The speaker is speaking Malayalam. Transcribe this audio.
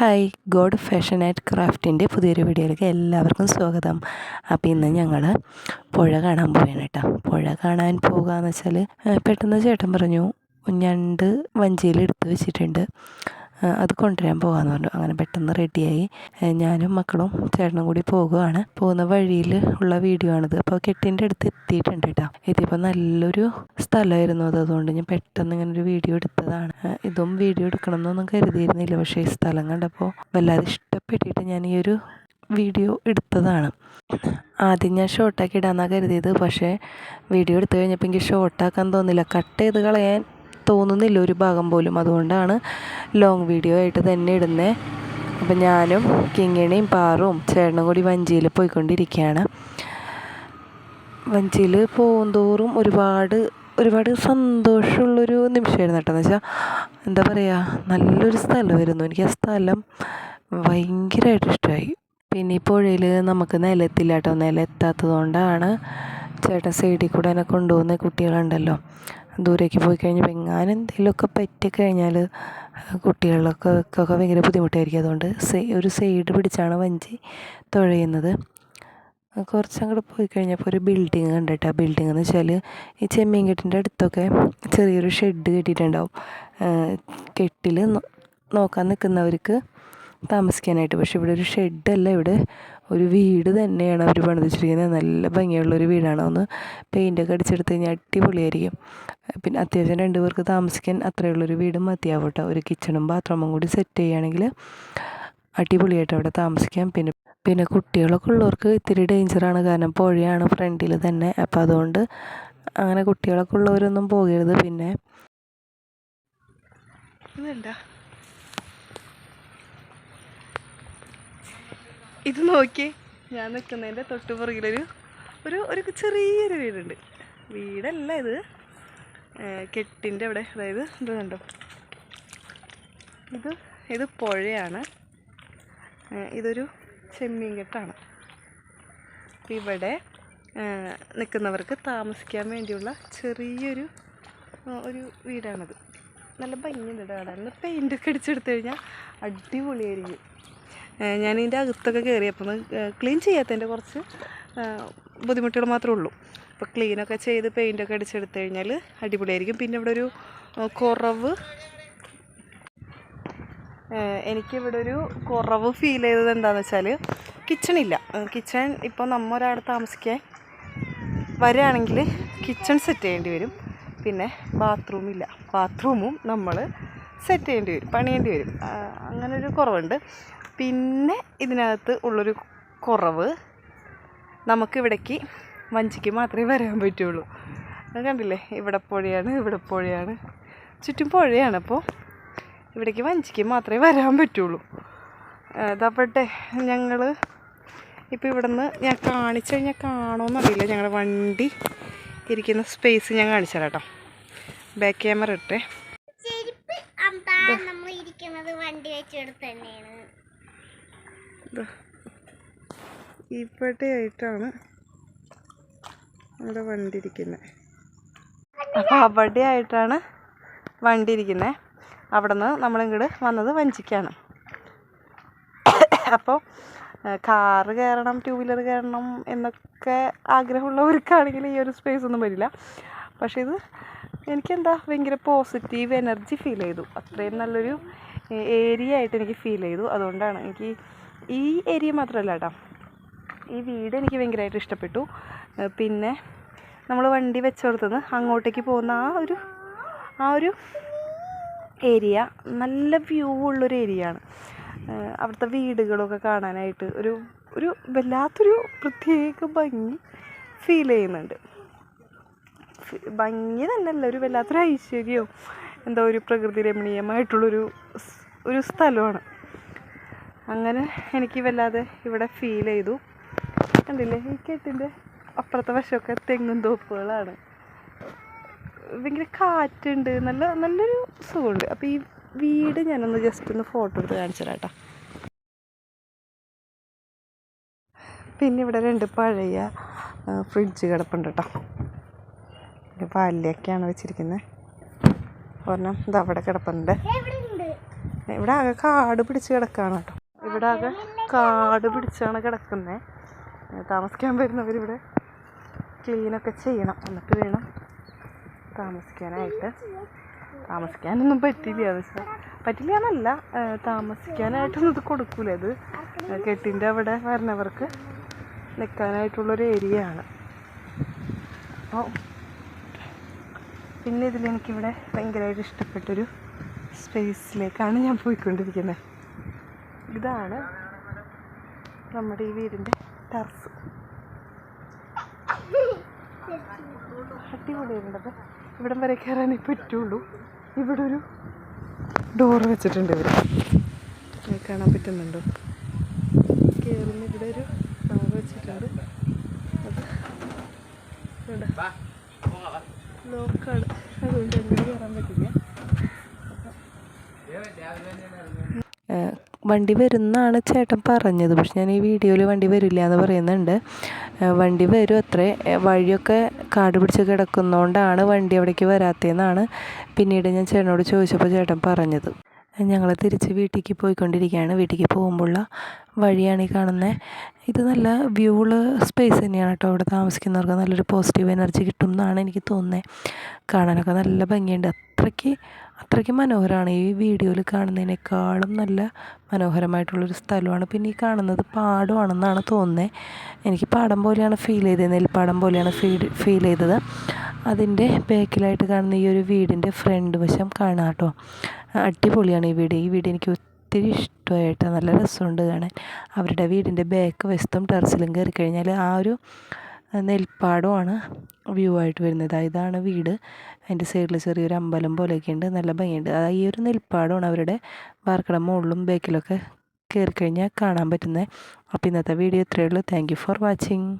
ഹായ് ഗോഡ് ഫാഷൻ ആൻഡ് ക്രാഫ്റ്റിന്റെ പുതിയൊരു വീഡിയോയിലേക്ക് എല്ലാവർക്കും സ്വാഗതം. അപ്പോൾ ഇന്ന് ഞങ്ങൾ പുഴ കാണാൻ പോവുകയാണ് കേട്ടോ പുഴ കാണാൻ പോവുക പോകുകയെന്ന് വെച്ചാൽ പെട്ടെന്ന് ചേട്ടൻ പറഞ്ഞു ഞണ്ട് വഞ്ചിയിൽ എടുത്ത് വെച്ചിട്ടുണ്ട്. അത് കൊണ്ടുവരാൻ പോകാമെന്ന് പറഞ്ഞു. അങ്ങനെ പെട്ടെന്ന് റെഡിയായി ഞാനും മക്കളും ചേട്ടനും കൂടി പോകുകയാണ് പോകുന്ന വഴിയിൽ ഉള്ള വീഡിയോ ആണിത്. അപ്പോൾ കെട്ടിന്റെ അടുത്ത് എത്തിയിട്ടുണ്ട് കേട്ടോ എത്തിയപ്പോൾ നല്ലൊരു സ്ഥലമായിരുന്നു അത്. അതുകൊണ്ട് ഞാൻ പെട്ടെന്ന് ഇങ്ങനെ ഒരു വീഡിയോ എടുത്തതാണ് ഇതും വീഡിയോ എടുക്കണം എന്നൊന്നും കരുതിയിരുന്നില്ല. പക്ഷേ ഈ സ്ഥലം കണ്ടപ്പോൾ വല്ലാതെ ഇഷ്ടപ്പെട്ടിട്ട് ഞാൻ ഈ ഒരു വീഡിയോ എടുത്തതാണ്. ആദ്യം ഞാൻ ഷോർട്ടാക്കി ഇടാന്നാണ് കരുതിയത്. പക്ഷേ വീഡിയോ എടുത്തു കഴിഞ്ഞപ്പോൾ എനിക്ക് ഷോർട്ടാക്കാൻ തോന്നില്ല. കട്ട് ചെയ്ത് കളയാൻ തോന്നുന്നില്ല ഒരു ഭാഗം പോലും. അതുകൊണ്ടാണ് ലോങ് വീഡിയോ ആയിട്ട് തന്നെ ഇടുന്നത് അപ്പം ഞാനും കിങ്ങിണിയും പാറും ചേട്ടനും കൂടി വഞ്ചിയിൽ പോയിക്കൊണ്ടിരിക്കുകയാണ്. വഞ്ചിയിൽ പോകുന്തോറും ഒരുപാട് ഒരുപാട് സന്തോഷമുള്ളൊരു നിമിഷമായിരുന്നു കേട്ടോ. എന്ന് വെച്ചാൽ എന്താ പറയുക നല്ലൊരു സ്ഥലമായിരുന്നു. എനിക്ക് ആ സ്ഥലം ഭയങ്കരമായിട്ട് ഇഷ്ടമായി. പിന്നെ ഈ പുഴയിൽ നമുക്ക് നിലത്തില്ല കേട്ടോ. നിലത്താത്തത് കൊണ്ടാണ് ചേട്ടൻ സൈഡിൽ കൂടെ എന്നെ കൊണ്ടുപോകുന്ന കുട്ടികളുണ്ടല്ലോ. ദൂരേക്ക് പോയി കഴിഞ്ഞപ്പോൾ എങ്ങാനും എന്തെങ്കിലുമൊക്കെ പറ്റിക്കഴിഞ്ഞാൽ കുട്ടികളൊക്കെ ഒക്കെ ഭയങ്കര ബുദ്ധിമുട്ടായിരിക്കും. അതുകൊണ്ട് ഒരു സൈഡ് പിടിച്ചാണ് വഞ്ചി തുഴയുന്നത്. കുറച്ചങ്ങോട്ട് പോയി കഴിഞ്ഞപ്പോൾ ഒരു ബിൽഡിങ് കണ്ടിട്ട് ആ ബിൽഡിംഗ് എന്ന് വെച്ചാൽ ഈ ചെമ്മീൻ ചെമ്മീൻകെട്ടിന്റെ അടുത്തൊക്കെ ചെറിയൊരു ഷെഡ് കെട്ടിയിട്ടുണ്ടാവും. കെട്ടിൽ നോക്കാൻ നിൽക്കുന്നവർക്ക് താമസിക്കാനായിട്ട്. പക്ഷെ ഇവിടെ ഒരു ഷെഡല്ല ഇവിടെ ഒരു വീട് തന്നെയാണ് അവർ പണിത് വെച്ചിരിക്കുന്നത് നല്ല ഭംഗിയുള്ളൊരു വീടാണ്. ഒന്ന് പെയിന്റൊക്കെ അടിച്ചെടുത്ത് കഴിഞ്ഞാൽ അടിപൊളിയായിരിക്കും. പിന്നെ അത്യാവശ്യം രണ്ട് പേർക്ക് താമസിക്കാൻ അത്രയുള്ളൊരു വീടും മതിയാവും കേട്ടോ ഒരു കിച്ചണും ബാത്റൂമും കൂടി സെറ്റ് ചെയ്യുകയാണെങ്കിൽ അടിപൊളിയായിട്ട് അവിടെ താമസിക്കാം. പിന്നെ പിന്നെ കുട്ടികളൊക്കെ ഉള്ളവർക്ക് ഇത്തിരി ഡേഞ്ചറാണ് കാരണം പുഴയാണ് ഫ്രണ്ടിൽ തന്നെ. അപ്പോൾ അതുകൊണ്ട് അങ്ങനെ കുട്ടികളൊക്കെ ഉള്ളവരൊന്നും പോകരുത്. പിന്നെ ഇതെന്താ? ഇത് നോക്കി. ഞാൻ നിൽക്കുന്നതിന്റെ തൊട്ട് പുറകിലൊരു ഒരു ഒരു ചെറിയൊരു വീടുണ്ട്. വീടല്ല ഇത്. കെട്ടിന്റെ അവിടെ. അതായത് ഇത് കണ്ടോ? ഇത് ഇത് പുഴയാണ്. ഇതൊരു ചെമ്മീൻ കെട്ടാണ്. ഇവിടെ നിൽക്കുന്നവർക്ക് താമസിക്കാൻ വേണ്ടിയുള്ള ചെറിയൊരു ഒരു വീടാണത്. നല്ല ഭംഗിയുണ്ട് കാണാൻ. പെയിന്റൊക്കെ അടിച്ചെടുത്തു കഴിഞ്ഞാൽ അടിപൊളിയായിരിക്കും. ഞാൻ ഇതിന്റെ അകത്തൊക്കെ കയറിയപ്പോൾ ക്ലീൻ ചെയ്യാത്തതിന്റെ കുറച്ച് ബുദ്ധിമുട്ടുകൾ മാത്രമേ ഉള്ളൂ. അപ്പോൾ ക്ലീനൊക്കെ ചെയ്ത് പെയിന്റൊക്കെ അടിച്ചെടുത്ത് കഴിഞ്ഞാൽ അടിപൊളിയായിരിക്കും. പിന്നെ ഇവിടെ ഒരു കുറവ്. എനിക്കിവിടെ ഒരു കുറവ് ഫീൽ ചെയ്തത് എന്താണെന്ന് വെച്ചാൽ കിച്ചണില്ല കിച്ചൺ ഇപ്പോൾ നമ്മൾ ഒരാൾ താമസിക്കാൻ വരികയാണെങ്കിൽ കിച്ചൺ സെറ്റ് ചെയ്യേണ്ടി വരും. പിന്നെ ബാത്റൂമില്ല ബാത്റൂമും നമ്മൾ സെറ്റ് ചെയ്യേണ്ടി വരും പണിയേണ്ടി വരും. അങ്ങനൊരു കുറവുണ്ട്. പിന്നെ ഇതിനകത്ത് ഉള്ളൊരു കുറവ് നമുക്കിവിടേക്ക് വഞ്ചിക്ക് മാത്രമേ വരാൻ പറ്റുള്ളൂ. അത് കണ്ടില്ലേ? ഇവിടെ പുഴയാണ് ഇവിടെ പുഴയാണ്. ചുറ്റും പുഴയാണ് അപ്പോൾ ഇവിടേക്ക് വഞ്ചിക്ക് മാത്രമേ വരാൻ പറ്റുള്ളൂ. അതപ്പോട്ടെ ഞങ്ങൾ ഇപ്പോൾ നിന്ന് ഞാൻ കാണിച്ചു കഴിഞ്ഞാൽ കാണുമെന്നറിയില്ല. ഞങ്ങളുടെ വണ്ടി ഇരിക്കുന്ന സ്പേസ് ഞാൻ കാണിച്ചു തരാം കേട്ടോ. ബാക്ക് ക്യാമറ ഇട്ടേ. നമ്മൾ ഇരിക്കുന്നത് വണ്ടി വെച്ചെടുത്ത് തന്നെയാണ്. ഇവിടെയായിട്ടാണ് നമ്മുടെ വണ്ടി ഇരിക്കുന്നത് അപ്പോൾ അവിടെ ആയിട്ടാണ് വണ്ടി ഇരിക്കുന്നത് അവിടെ നിന്ന് നമ്മളിങ്ങോട്ട് വന്നത് വഞ്ചിക്കാണ്. അപ്പോൾ കാറ് കയറണം ടൂ വീലർ കയറണം എന്നൊക്കെ ആഗ്രഹമുള്ളവർക്കാണെങ്കിൽ ഈ ഒരു സ്പേസ് ഒന്നും വരില്ല. പക്ഷേ ഇത് എനിക്കെന്താ ഭയങ്കര പോസിറ്റീവ് എനർജി ഫീൽ ചെയ്തു. അത്രയും നല്ലൊരു ഏരിയ ആയിട്ട് എനിക്ക് ഫീൽ ചെയ്തു. അതുകൊണ്ടാണ് എനിക്ക് ഈ ഏരിയ മാത്രമല്ല കേട്ടോ ഈ വീട് എനിക്ക് ഭയങ്കരമായിട്ട് ഇഷ്ടപ്പെട്ടു. പിന്നെ നമ്മൾ വണ്ടി വെച്ചോടത്തുനിന്ന് അങ്ങോട്ടേക്ക് പോകുന്ന ആ ഒരു ആ ഒരു ഏരിയ നല്ല വ്യൂ ഉള്ളൊരു ഏരിയ ആണ്. അവിടുത്തെ വീടുകളൊക്കെ കാണാനായിട്ട് ഒരു ഒരു വല്ലാത്തൊരു പ്രത്യേക ഭംഗി ഫീൽ ചെയ്യുന്നുണ്ട്. ഭംഗി തന്നെയല്ല ഒരു വല്ലാത്തൊരു ഐശ്വര്യവും എന്താ ഒരു പ്രകൃതി രമണീയമായിട്ടുള്ളൊരു ഒരു സ്ഥലമാണ്. അങ്ങനെ എനിക്ക് വല്ലാതെ ഇവിടെ ഫീൽ ചെയ്തു. കണ്ടില്ലേ? ഈ കെട്ടിന്റെ അപ്പുറത്തെ വശമൊക്കെ തെങ്ങും തോപ്പുകളാണ്. ഭയങ്കര കാറ്റുണ്ട്. നല്ല നല്ലൊരു സുഖമുണ്ട്. അപ്പോൾ ഈ വീട് ഞാനൊന്ന് ജസ്റ്റ് ഒന്ന് ഫോട്ടോ എടുത്ത് കാണിച്ചു തരാം പിന്നെ ഇവിടെ രണ്ട് പഴയ ഫ്രിഡ്ജ് കിടപ്പുണ്ട് കേട്ടോ പല്ലിയൊക്കെയാണ് വെച്ചിരിക്കുന്നത് ഒരെണ്ണം ഇതവിടെ കിടപ്പുണ്ട്. ഇവിടെ ആകെ കാട് പിടിച്ച് കിടക്കുകയാണ് കേട്ടോ. ഇവിടെ ആകെ കാട് പിടിച്ചാണ് കിടക്കുന്നത് താമസിക്കാൻ വരുന്നവരിവിടെ ക്ലീനൊക്കെ ചെയ്യണം. എന്നിട്ട് വേണം താമസിക്കാനായിട്ട്. താമസിക്കാനൊന്നും പറ്റില്ല എന്ന് വെച്ചാൽ പറ്റില്ല എന്നല്ല താമസിക്കാനായിട്ടൊന്നും ഇത് കൊടുക്കൂല ഇത്. കെട്ടിന്റെ അവിടെ വരുന്നവർക്ക് നിൽക്കാനായിട്ടുള്ളൊരു ഏരിയ ആണ് അപ്പോൾ പിന്നെ ഇതിലെനിക്കിവിടെ ഭയങ്കരമായിട്ട് ഇഷ്ടപ്പെട്ടൊരു സ്പേസിലേക്കാണ് ഞാൻ പോയിക്കൊണ്ടിരിക്കുന്നത്. ഇതാണ് നമ്മുടെ ഈ വീടിന്റെ ടർഫ് അടിപൊളിയുണ്ടത് ഇവിടം വരെ കയറാനേ പറ്റുള്ളൂ. ഇവിടെ ഒരു ഡോർ വെച്ചിട്ടുണ്ട് ഇവർ കാണാൻ പറ്റുന്നുണ്ടോ? കയറുന്ന ഇവിടെ ഒരു ഡോർ വെച്ചിട്ടുണ്ട്. അത് ലോക്കാണ് അതുകൊണ്ട് എങ്ങനെ കയറാൻ പറ്റില്ല. വണ്ടി വരുന്നാണ് ചേട്ടൻ പറഞ്ഞത്. പക്ഷെ ഞാൻ ഈ വീഡിയോയിൽ വണ്ടി വരില്ല എന്ന് പറയുന്നുണ്ട് വണ്ടി വരും അത്രേ. വഴിയൊക്കെ കാട് പിടിച്ച് കിടക്കുന്നതുകൊണ്ടാണ് വണ്ടി അവിടേക്ക് വരാത്തതെന്നാണ് പിന്നീട് ഞാൻ ചേട്ടനോട് ചോദിച്ചപ്പോൾ ചേട്ടൻ പറഞ്ഞത്. ഞങ്ങൾ തിരിച്ച് വീട്ടിലേക്ക് പോയിക്കൊണ്ടിരിക്കുകയാണ്. വീട്ടിലേക്ക് പോകുമ്പോഴുള്ള വഴിയാണ് ഈ കാണുന്നത് ഇത് നല്ല വ്യൂൾ സ്പേസ് തന്നെയാണ് കേട്ടോ. അവിടെ താമസിക്കുന്നവർക്ക് നല്ലൊരു പോസിറ്റീവ് എനർജി കിട്ടും എന്നാണ് എനിക്ക് തോന്നുന്നത് കാണാനൊക്കെ നല്ല ഭംഗിയുണ്ട്. അത്രയ്ക്ക് അത്രയ്ക്ക് മനോഹരമാണ് ഈ വീഡിയോയിൽ കാണുന്നതിനേക്കാളും നല്ല മനോഹരമായിട്ടുള്ളൊരു സ്ഥലമാണ്. പിന്നെ ഈ കാണുന്നത് പാടമാണെന്നാണ് തോന്നുന്നത് എനിക്ക് പാടം പോലെയാണ് ഫീൽ ചെയ്തത്. നെൽപ്പാടം പോലെയാണ് ഫീൽ ഫീൽ ചെയ്തത്. അതിന്റെ ബാക്കിലായിട്ട് കാണുന്ന ഈ ഒരു വീടിന്റെ ഫ്രണ്ട് വശം കാണാം കേട്ടോ. അടിപൊളിയാണ് ഈ വീട്. ഈ വീട് എനിക്ക് ഒത്തിരി ഇഷ്ടമായിട്ട് നല്ല രസമുണ്ട് കാണാൻ. അവരുടെ വീടിന്റെ ബാക്ക് വശത്തും ടെറസിലും കയറി കഴിഞ്ഞാൽ ആ ഒരു നെൽപ്പാടമാണ് വ്യൂ ആയിട്ട് വരുന്നത്. ഇതാണ് വീട്. അതിന്റെ സൈഡിൽ ചെറിയൊരു അമ്പലം പോലെയൊക്കെ ഉണ്ട്. നല്ല ഭംഗിയുണ്ട്. ആ ഈ ഒരു നെൽപ്പാടമാണ് അവരുടെ വാർക്കട മുകളിലും ബാക്കിലൊക്കെ കയറി കഴിഞ്ഞാൽ കാണാൻ പറ്റുന്നത്. അപ്പോൾ ഇന്നത്തെ വീഡിയോ ഇത്രയേ ഉള്ളൂ. Thank you for watching